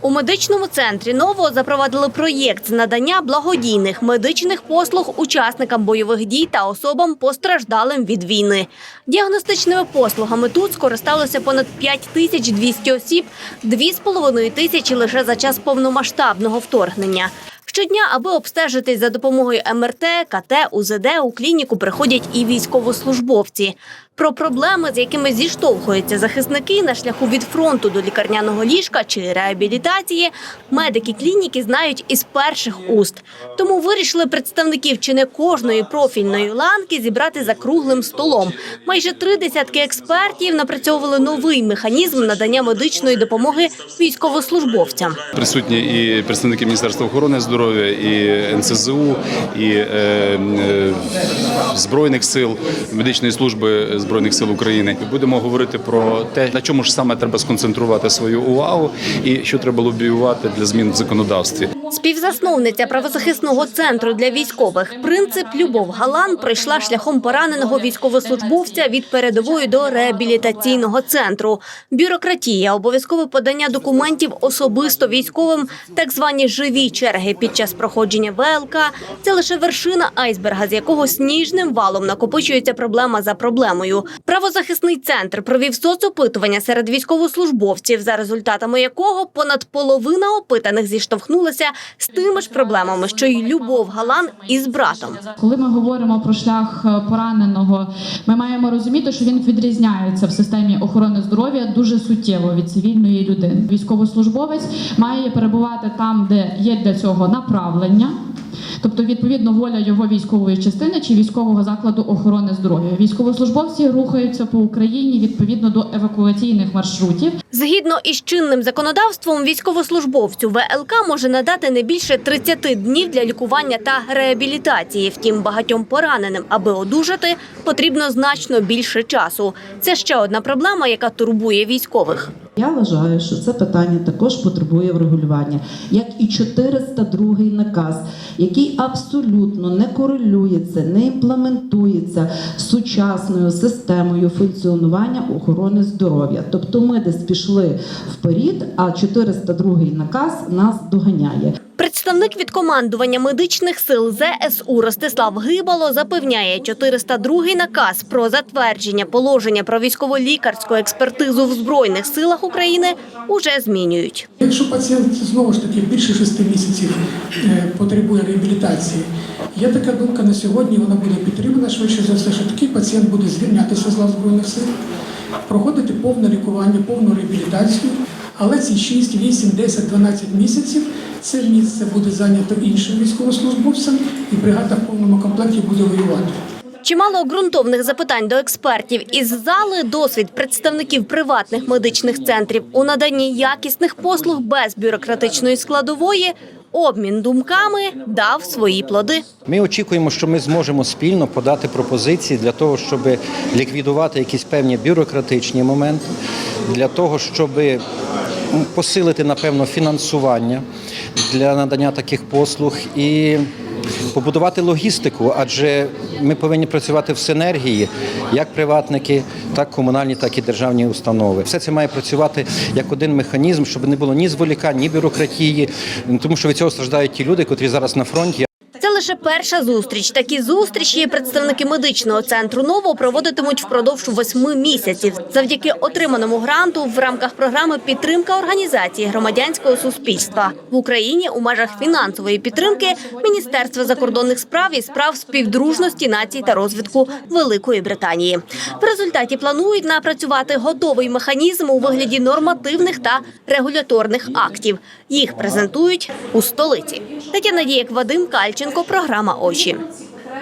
У медичному центрі ново запровадили проєкт з надання благодійних медичних послуг учасникам бойових дій та особам постраждалим від війни. Діагностичними послугами тут скористалося понад 5200 осіб, 2,5 тисячі лише за час повномасштабного вторгнення. Щодня, аби обстежитись за допомогою МРТ, КТ, УЗД, у клініку приходять і військовослужбовці. Про проблеми, з якими зіштовхуються захисники на шляху від фронту до лікарняного ліжка чи реабілітації, медики клініки знають із перших уст. Тому вирішили представників чи не кожної профільної ланки зібрати за круглим столом. Майже три десятки експертів напрацьовували новий механізм надання медичної допомоги військовослужбовцям. Присутні і представники Міністерства охорони здоров'я, і НСЗУ, і е, е, Збройних сил, медичної служби Збройних сил України. Будемо говорити про те, на чому ж саме треба сконцентрувати свою увагу і що треба лобіювати для змін в законодавстві. Співзасновниця правозахисного центру для військових принцип Любов Галан пройшла шляхом пораненого військовослужбовця від передової до реабілітаційного центру. Бюрократія, обов'язкове подання документів особисто військовим, так звані живі черги під час проходження ВЛК – це лише вершина айсберга, з якого сніжним валом накопичується проблема за проблемою. Правозахисний центр провів соцопитування серед військовослужбовців, за результатами якого понад половина опитаних зіштовхнулася з тими ж проблемами, що й Любов Галан із братом. Коли ми говоримо про шлях е, пораненого, ми маємо розуміти, що він відрізняється в системі охорони здоров'я дуже суттєво від цивільної людини. Військовослужбовець має перебувати там, де є для цього направлення. Тобто, відповідно, воля його військової частини чи військового закладу охорони здоров'я. Військовослужбовці рухаються по Україні відповідно до евакуаційних маршрутів. Згідно із чинним законодавством, військовослужбовцю ВЛК може надати не більше 30 днів для лікування та реабілітації. Втім, багатьом пораненим, аби одужати, потрібно значно більше часу. Це ще одна проблема, яка турбує військових. Я вважаю, що це питання також потребує врегулювання, як і 402 наказ, який абсолютно не корелюється, не імплементується сучасною системою функціонування охорони здоров'я. Тобто ми десь пішли вперед, а 402 наказ нас доганяє. Представник від командування медичних сил ЗСУ Ростислав Гибало запевняє, 402 наказ про затвердження положення про військово-лікарську експертизу в Збройних силах України уже змінюють. Якщо пацієнт знову ж таки більше шести місяців е, потребує реабілітації, є така думка на сьогодні, вона буде підтримана швидше за все, що такий пацієнт буде звільнятися з лав Збройних сил, проходити повне лікування, повну реабілітацію, але ці 6, 8, 10, 12 місяців це місце буде зайнято іншим військовослужбовцем, і бригада в повному комплекті буде воювати. Чимало ґрунтовних запитань до експертів із зали досвід представників приватних медичних центрів у наданні якісних послуг без бюрократичної складової. Обмін думками дав свої плоди. Ми очікуємо, що ми зможемо спільно подати пропозиції для того, щоб ліквідувати якісь певні бюрократичні моменти, для того, щоб посилити, напевно, фінансування для надання таких послуг і побудувати логістику, адже ми повинні працювати в синергії, як приватники, так комунальні, так і державні установи. Все це має працювати як один механізм, щоб не було ні зволікань, ні бюрократії, тому що від цього страждають ті люди, котрі зараз на фронті. Лише перша зустріч. Такі зустрічі представники медичного центру ново проводитимуть впродовж восьми місяців. Завдяки отриманому гранту в рамках програми підтримка організації громадянського суспільства в Україні у межах фінансової підтримки Міністерства закордонних справ і справ співдружності націй та розвитку Великої Британії. В результаті планують напрацювати готовий механізм у вигляді нормативних та регуляторних актів. Їх презентують у столиці. Тетяна Дієк, Вадим Кальченко, програма Очі.